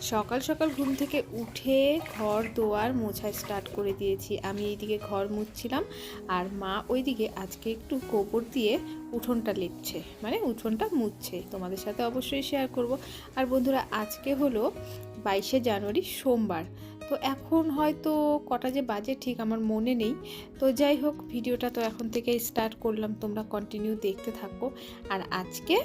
সকাল সকাল ঘুম থেকে উঠে ঘর দোয়ার মোছা স্টার্ট করে দিয়েছি। আমি এইদিকে ঘর মুছছিলাম আর মা ওইদিকে আজকে একটু গোবর দিয়ে উঠোনটা লিপছে মানে উঠোনটা মুছছে। তোমাদের সাথে অবশ্যই শেয়ার করব। আর বন্ধুরা, আজকে হলো বাইশে জানুয়ারি, সোমবার। তো এখন হয়তো কটা যে বাজে ঠিক আমার মনে নেই। তো যাই হোক, ভিডিওটা তো এখন থেকে স্টার্ট করলাম। তোমরা কন্টিনিউ দেখতে থাকো। আর আজকে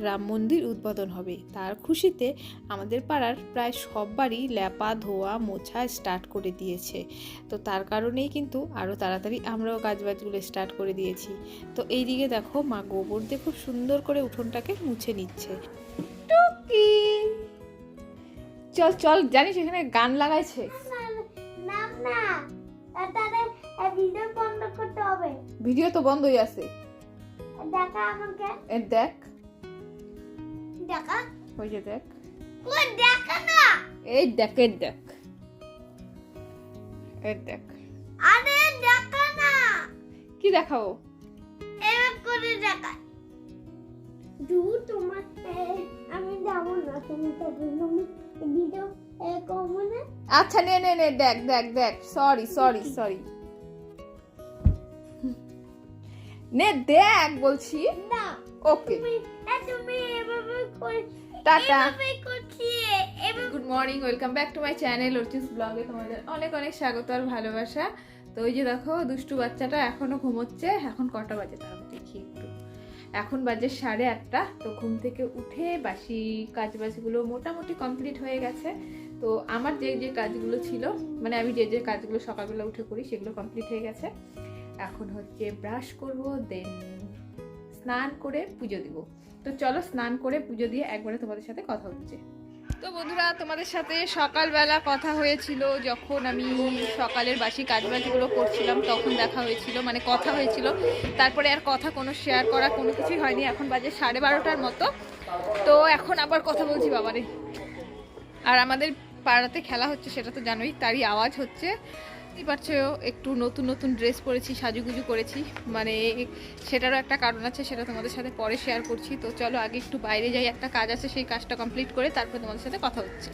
রাম মন্দির উদ্বোধন হবে। তার খুশিতে আমাদের পাড়ার প্রায় সব বাড়ি ল্যাপা ধোয়া মোছা স্টার্ট করে দিয়েছে। তো তার কারণেই কিন্তু আরও তাড়াতাড়ি আমরাও কাজবাজগুলো স্টার্ট করে দিয়েছি। তো এই দিকে দেখো মা গোবর দিয়ে খুব সুন্দর করে উঠোনটাকে মুছে নিচ্ছে। টুকি! চল চল জানিস এখানে গান লাগাইছে? ভিডিও তো বন্ধই আছে। দেখা আমাকে। দেখ। দেখা? ওই যে দেখ। ওই দেখা না? এই দেখ এই দেখ। এই দেখ। আরে দেখা না। কি দেখাবো? এরকম করে দেখা দু তোমার আমি যাব না তুমি তো ভিডিও না আচ্ছা নে নে নে দেখ দেখ দেখ। সরি সরি সরি নে দেখ বলছি। না ওকে করে tata. Good morning welcome back to my channel Archi's ব্লগে তোমাদের অনেক অনেক স্বাগত আর ভালোবাসা। তো ওই যে দেখো দুষ্টু বাচ্চাটা এখনও ঘুমোচ্ছে এখন কটা বাজে তার দেখি একটু। এখন বাজে সাড়ে আটটা তো ঘুম থেকে উঠে বাসি কাজ বাজগুলো মোটামুটি কমপ্লিট হয়ে গেছে। তো আমার যে যে কাজগুলো ছিল মানে আমি যে যে কাজগুলো সকালবেলা উঠে করি সেগুলো কমপ্লিট হয়ে গেছে। এখন হচ্ছে ব্রাশ করব দেন স্নান করে পুজো দিব। তো চলো স্নান করে পুজো দিয়ে একবারে তোমাদের সাথে কথা হচ্ছে। তো বন্ধুরা, তোমাদের সাথে সকালবেলা কথা হয়েছিল, যখন আমি সকালের বাসি কাজবাজগুলো করছিলাম, তখন দেখা হয়েছিল মানে কথা হয়েছিল। তারপরে আর কথা কোনো শেয়ার করা, কোনো কিছুই হয়নি, এখন বাজে সাড়ে বারোটার মতো। তো এখন আবার কথা বলছি বাবারে। আর আমাদের পাড়াতে খেলা হচ্ছে, সেটা তো জানোই, তারই আওয়াজ হচ্ছে। বুঝতেই পারছ, একটু নতুন নতুন ড্রেস পরেছি, সাজুগুজু করেছি। মানে সেটারও একটা কারণ আছে, সেটা তোমাদের সাথে পরে শেয়ার করছি। তো চলো, আগে একটু বাইরে যাই, একটা কাজ আছে, সেই কাজটা কমপ্লিট করে তারপর তোমাদের সাথে কথা হচ্ছে।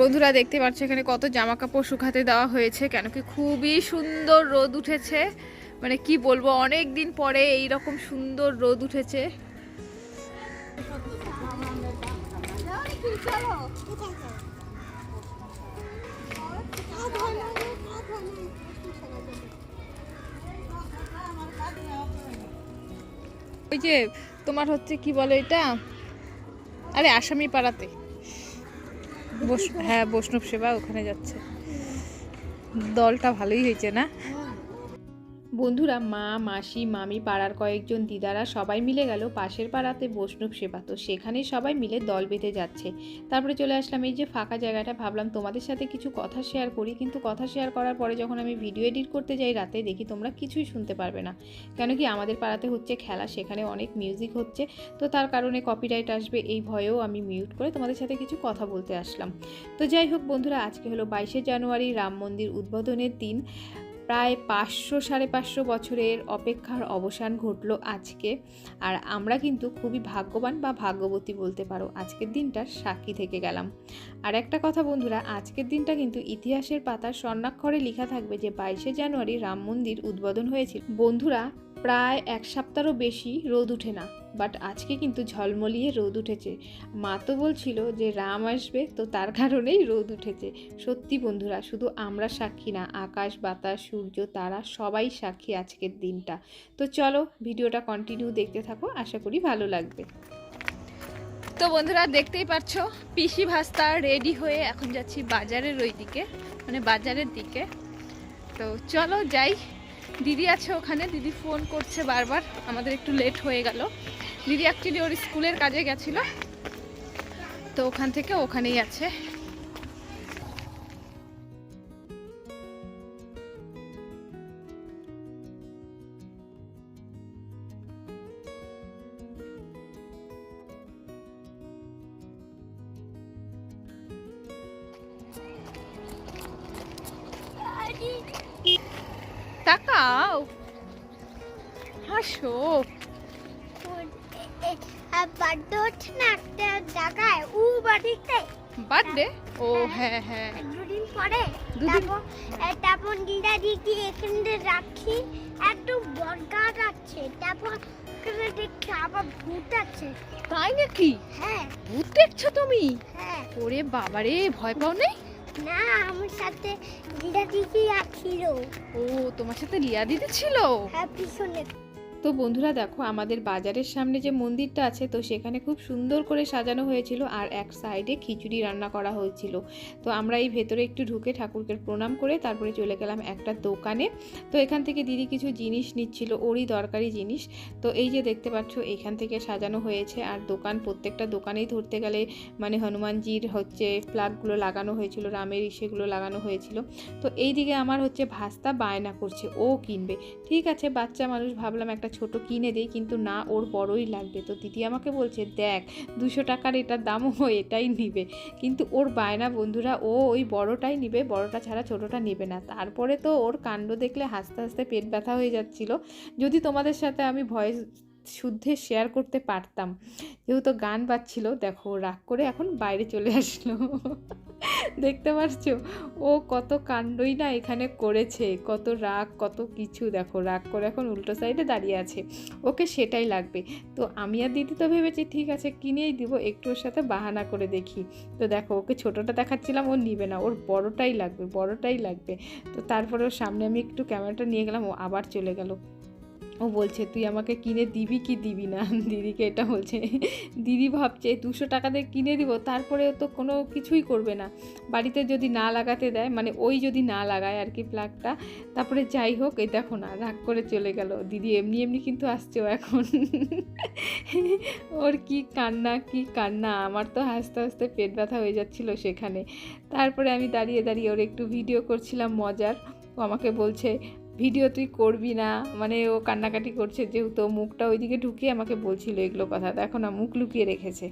বন্ধুরা, দেখতে পাচ্ছ এখানে কত জামা কাপড় শুকাতে দেওয়া হয়েছে, কেন কি খুবই সুন্দর রোদ উঠেছে। মানে কি বলব অনেক দিন পরে এই রকম সুন্দর রোদ উঠেছে। ওই যে তোমার হচ্ছে কি বলে এটা? আরে আসামি পাড়াতে। হ্যাঁ বৈষ্ণব সেবা ওখানে যাচ্ছে। দলটা ভালোই হয়েছে না? বন্ধুরা, মা, মাসি, মামি, পাড়ার কয়েকজন দিদারা সবাই মিলে গেল পাশের পাড়াতে বৈষ্ণব সেবা। তো সেখানে সবাই মিলে দল বেঁধে যাচ্ছে। তারপরে চলে আসলাম এই যে ফাঁকা জায়গাটা। ভাবলাম তোমাদের সাথে কিছু কথা শেয়ার করি। কিন্তু কথা শেয়ার করার পরে যখন আমি ভিডিও এডিট করতে যাই রাতে, দেখি তোমরা কিছুই শুনতে পারবে না। কেন কি আমাদের পাড়াতে হচ্ছে খেলা, সেখানে অনেক মিউজিক হচ্ছে। তো তার কারণে কপিরাইট আসবে এই ভয়েও আমি মিউট করে তোমাদের সাথে কিছু কথা বলতে আসলাম। তো যাই হোক বন্ধুরা, আজকে হলো বাইশে জানুয়ারি, রাম মন্দির উদ্বোধনের দিন। প্রায় পাঁচশো, সাড়ে পাঁচশো বছরের অপেক্ষার অবসান ঘটল আজকে। আর আমরা কিন্তু খুবই ভাগ্যবান বা ভাগ্যবতী বলতে পারো, আজকের দিনটার সাক্ষী থেকে গেলাম। আর একটা কথা বন্ধুরা, আজকের দিনটা কিন্তু ইতিহাসের পাতার স্বর্ণাক্ষরে লেখা থাকবে যে বাইশে জানুয়ারি রাম মন্দির উদ্বোধন হয়েছিল। বন্ধুরা প্রায় এক সপ্তাহরও বেশি রোদ উঠে না বাট আজকে কিন্তু ঝলমলিয়ে রোদ উঠেছে। মা তো বলছিল যে রাম আসবে, তো তার কারণেই রোদ উঠেছে। সত্যি বন্ধুরা, শুধু আমরা সাক্ষী না, আকাশ, বাতাস, সূর্য, তারা সবাই সাক্ষী আজকের দিনটা। তো চলো ভিডিওটা কন্টিনিউ দেখতে থাকো, আশা করি ভালো লাগবে। তো বন্ধুরা, দেখতেই পাচ্ছ, পিসি ভাস্তা রেডি হয়ে এখন যাচ্ছি বাজারের ওই দিকে মানে বাজারের দিকে। তো চলো যাই দিদি আছে ওখানে, দিদি ফোন করছে বারবার, আমাদের একটু লেট হয়ে গেল। দিদি অ্যাকচুয়ালি ওর স্কুলের কাজে গেছিল, তো ওখান থেকে ওখানেই আছে। হাসো। বার্থডে হচ্ছে না একটা জায়গায় উ বাড়িতে। বার্থডে ও হ্যাঁ হ্যাঁ। দুদিন পরে দুদিন? তারপর এ, তারপর দিদা দিদি এখানে রাখি। একটু বরগাছ আছে তারপর এখানে দেখি আবার ভূত আছে। তাই নাকি? হ্যাঁ। ভূত দেখছ তুমি? হ্যাঁ। ওরে বাবারে ভয় পাও নেই? না আমার সাথে দিদা দিদি ছিল। ও তোমার সাথে লিয়া দিদি ছিল? হ্যাঁ পিছনে। তো বন্ধুরা দেখো, আমাদের বাজারের সামনে যে মন্দিরটা আছে, তো সেখানে খুব সুন্দর করে সাজানো হয়েছিল আর এক সাইডে খিচুড়ি রান্না করা হয়েছিল। তো আমরা এই ভেতরে একটু ঢুকে ঠাকুরকে প্রণাম করে তারপরে চলে গেলাম একটা দোকানে। তো এখান থেকে দিদি কিছু জিনিস নিচ্ছিল, ওরই দরকারি জিনিস। তো এই যে দেখতে পাচ্ছ, এখান থেকে সাজানো হয়েছে আর দোকান, প্রত্যেকটা দোকানেই ধরতে গেলে মানে হনুমানজির হচ্ছে প্লাগগুলো লাগানো হয়েছিল, রামের সেগুলো লাগানো হয়েছিল। তো এই দিকে আমার হচ্ছে ভাস্তা বায়না করছে, ও কিনবে। ঠিক আছে, বাচ্চা মানুষ, ভাবলাম একটা ছোট কিনে দেই, কিন্তু না ওর বড়ই লাগবে। তো দিদি আমাকে বলছে, দেখ, দুশো টাকার এটার দামও এটাই নিবে। কিন্তু ওর বায়না বন্ধুরা, ও ওই বড়টাই নিবে, বড়টা ছাড়া ছোটটা নেবে না। তারপরে তো ওর কাণ্ড দেখলে হাসতে হাসতে পেট ব্যথা হয়ে যাচ্ছিল। যদি তোমাদের সাথে আমি ভয়েস শুদ্ধে শেয়ার করতে পারতাম। যেহেতু গান বাজছিল, দেখো, রাগ করে এখন বাইরে চলে আসলো। দেখতে পারছ? ও কত কাণ্ডই না এখানে করেছে। কত রাগ, কত কিছু। দেখো, রাগ করে এখন উল্টো সাইডে দাঁড়িয়ে আছে। ওকে সেটাই লাগবে। তো আমি আর দিদি তো ভেবেছি, ঠিক আছে, কিনেই দিব, একটু ওর সাথে বাহানা করে দেখি। তো দেখো, ওকে ছোটোটা দেখাচ্ছিলাম, ও নিবে না। ওর বড়টাই লাগবে বড়টাই লাগবে। তো তারপরে ওর সামনে আমি একটু ক্যামেরাটা নিয়ে গেলাম, ও আবার চলে গেল। ও বলছে, তুই আমাকে কিনে দিবি কি দিবি না? দিদিকে এটা বলছে, দিদি ভাবছে দুশো টাকা দিয়ে কিনে দিব, তারপরেও তো কোনো কিছুই করবে না। বাড়িতে যদি না লাগাতে দেয় মানে ওই যদি না লাগায় আর কি প্লাগটা তারপরে যাই হোক, এই দেখো না, রাগ করে চলে গেল। দিদি এমনি এমনি কিন্তু আসছে ও এখন। ওর কি কান্না কি কান্না, আমার তো হাসতে হাসতে পেট ব্যথা হয়ে যাচ্ছিল সেখানে। তারপরে আমি দাঁড়িয়ে দাঁড়িয়ে ওর একটু ভিডিও করছিলাম মজার। ও আমাকে বলছে ভিডিও তুই করবি না? মানে ও কান্নাকাটি করছে যেহেতু মুখটা ওইদিকে ঢুকিয়ে আমাকে বলছিল এগুলো কথা। দেখো না মুখ লুকিয়ে রেখেছে।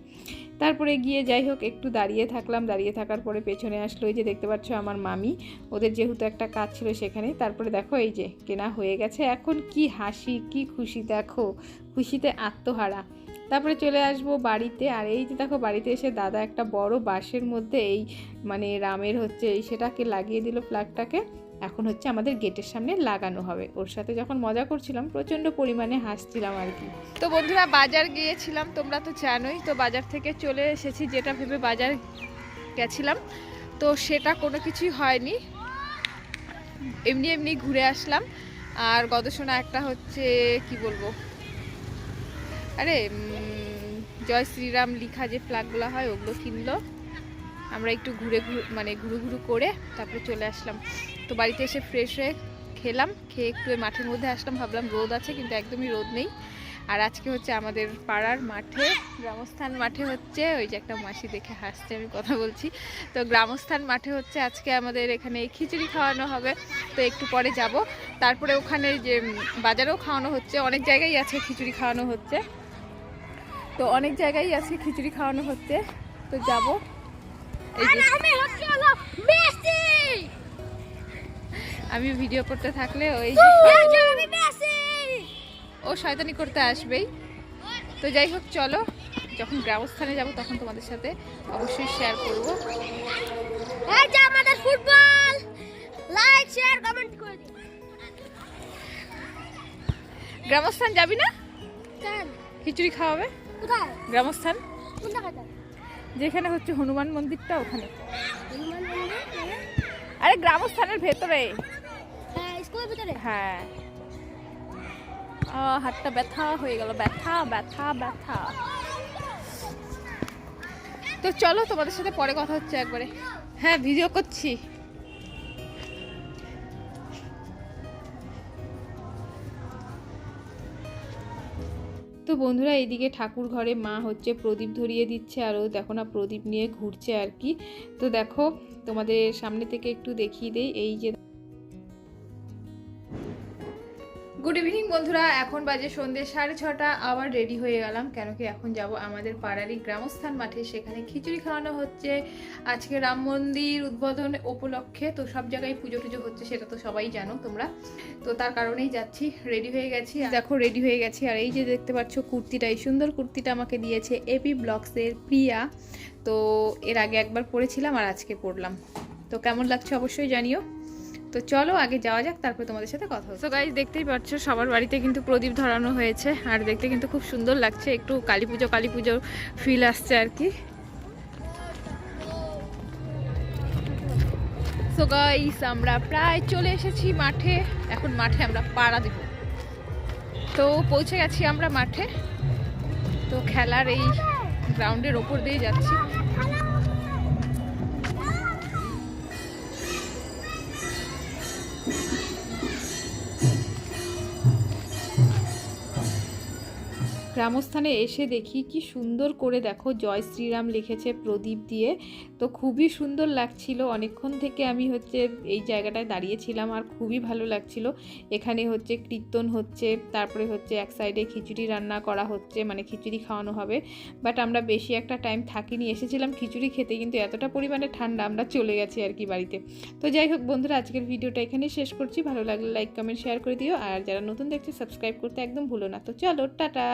তারপরে গিয়ে যাই হোক, একটু দাঁড়িয়ে থাকলাম। দাঁড়িয়ে থাকার পরে পেছনে আসলো ওই যে দেখতে পাচ্ছ আমার মামি। ওদের যেহেতু একটা কাজ ছিল সেখানে। তারপরে দেখো এই যে কেনা হয়ে গেছে। এখন কি হাসি, কি খুশি দেখো। খুশিতে আত্মহারা। তারপরে চলে আসব বাড়িতে। আর এই যে দেখো বাড়িতে এসে দাদা একটা বড় বাঁশের মধ্যে এই মানে রামের হচ্ছে এই সেটাকে লাগিয়ে দিল প্লাগটাকে এখন হচ্ছে আমাদের গেটের সামনে লাগানো হবে। ওর সাথে যখন মজা করছিলাম, প্রচণ্ড পরিমাণে হাসছিলাম আর কি। তো বন্ধুরা, বাজার গিয়েছিলাম, তোমরা তো জানোই, তো বাজার থেকে চলে এসেছি, যেটা ভেবে বাজার গেছিলাম। তো সেটা কোনো কিছুই হয়নি। এমনি এমনি ঘুরে আসলাম। আর গদশোনা একটা হচ্ছে, কি বলব? আরে জয় শ্রীরাম লিখা যে ফ্ল্যাগগুলো হয়, ওগুলো কিনলো। আমরা একটু ঘুরে ঘুরে মানে ঘুরু ঘুরু করে তারপরে চলে আসলাম। তো বাড়িতে এসে ফ্রেশ হয়ে খেলাম, খেয়ে একটু মাঠের মধ্যে আসলাম, ভাবলাম রোদ আছে কিন্তু একদমই রোদ নেই। আর আজকে হচ্ছে আমাদের পাড়ার মাঠে, গ্রামস্থান মাঠে হচ্ছে, ওই যে একটা মাসি দেখে হাসছে, আমি কথা বলছি। তো গ্রামস্থান মাঠে হচ্ছে আজকে আমাদের এখানে খিচুড়ি খাওয়ানো হবে, তো একটু পরে যাব। তারপরে ওখানে যে বাজারেও খাওয়ানো হচ্ছে, অনেক জায়গায় আছে খিচুড়ি খাওয়ানো হচ্ছে। তো অনেক জায়গায় আছে খিচুড়ি খাওয়ানো হচ্ছে, তো যাব। আমি ভিডিও করতে থাকলে ওই ও শয়তানি করতে আসবেই। তো যাই হোক চলো। যখন গ্রামস্থানে যাব তখন তোমাদের সাথে অবশ্যই শেয়ার করব। এই যে আমাদের ফুটবল লাইক শেয়ার কমেন্ট করে দিন গ্রামস্থান যাবি না? খিচুড়ি খাওয়াবে? কোথায়? গ্রামস্থান? কোন যেখানে হচ্ছে হনুমান মন্দিরটা ওখানে। আরে গ্রামস্থানের ভেতরে। হ্যাঁ হ্যাঁ। হাতটা ব্যথা হয়ে গেল। ব্যথা ব্যথা ব্যথা। তো চলো তোমাদের সাথে পরে কথা হচ্ছে একবারে। হ্যাঁ ভিডিও করছি। তো বন্ধুরা এইদিকে ঠাকুর ঘরে মা হচ্ছে প্রদীপ ধরিয়ে দিচ্ছে আর দেখো না প্রদীপ নিয়ে ঘুরছে আর কি। তো দেখো তোমাদের সামনে থেকে একটু দেখিয়ে দেই, এই যে গুড ইভিনিং বন্ধুরা। এখন বাজে সন্ধ্যে সাড়ে ছটা। আবার রেডি হয়ে গেলাম। কেন কি এখন যাব আমাদের পাড়ারই গ্রামস্থান মাঠে। সেখানে খিচুড়ি খাওয়ানো হচ্ছে। আজকে রাম মন্দির উদ্বোধন উপলক্ষে। তো সব জায়গায় পুজো টুজো হচ্ছে, সেটা তো সবাই জানো তোমরা। তো তার কারণেই যাচ্ছি। রেডি হয়ে গেছি। দেখো রেডি হয়ে গেছি। আর এই যে দেখতে পাচ্ছ কুর্তিটা এই সুন্দর কুর্তিটা আমাকে দিয়েছে এপি ব্লগসের প্রিয়া। তো এর আগে একবার পরেছিলাম আর আজকে পরলাম। তো কেমন লাগছে অবশ্যই জানিও। তো চলো আগে যাওয়া যাক, তারপর তোমাদের সাথে কথা তো গাইজ দেখতেই পাচ্ছ, সবার বাড়িতে কিন্তু প্রদীপ ধরানো হয়েছে, আর দেখতে কিন্তু খুব সুন্দর লাগছে, একটু কালী পুজো, কালী পুজোর ফিল আসছে আর কি। সো গাইস আমরা প্রায় চলে এসেছি মাঠে, এখন মাঠে আমরা পাড়া দেব। তো পৌঁছে গেছি আমরা মাঠে, তো খেলার এই গ্রাউন্ডের ওপর দিয়ে যাচ্ছি। গ্রামস্থানে এসে দেখি কি সুন্দর করে দেখো জয় শ্রীরাম লিখেছে প্রদীপ দিয়ে। তো খুবই সুন্দর লাগছিল। অনেকক্ষণ থেকে আমি হচ্ছে এই জায়গাটায় দাঁড়িয়েছিলাম আর খুবই ভালো লাগছিল। এখানে হচ্ছে কীর্তন হচ্ছে, তারপরে হচ্ছে এক সাইডে খিচুড়ি রান্না করা হচ্ছে মানে খিচুড়ি খাওয়ানো হবে। বাট আমরা বেশি একটা টাইম থাকিনি, এসেছিলাম খিচুড়ি খেতে, কিন্তু এতটা পরিমাণে ঠান্ডা আমরা চলে গেছি আর কি বাড়িতে। তো যাই হোক বন্ধুরা, আজকের ভিডিওটা এখানেই শেষ করছি। ভালো লাগলে লাইক কমেন্ট শেয়ার করে দিও। আর যারা নতুন দেখছে সাবস্ক্রাইব করতে একদম ভুলো না। তো চলো, টাটা!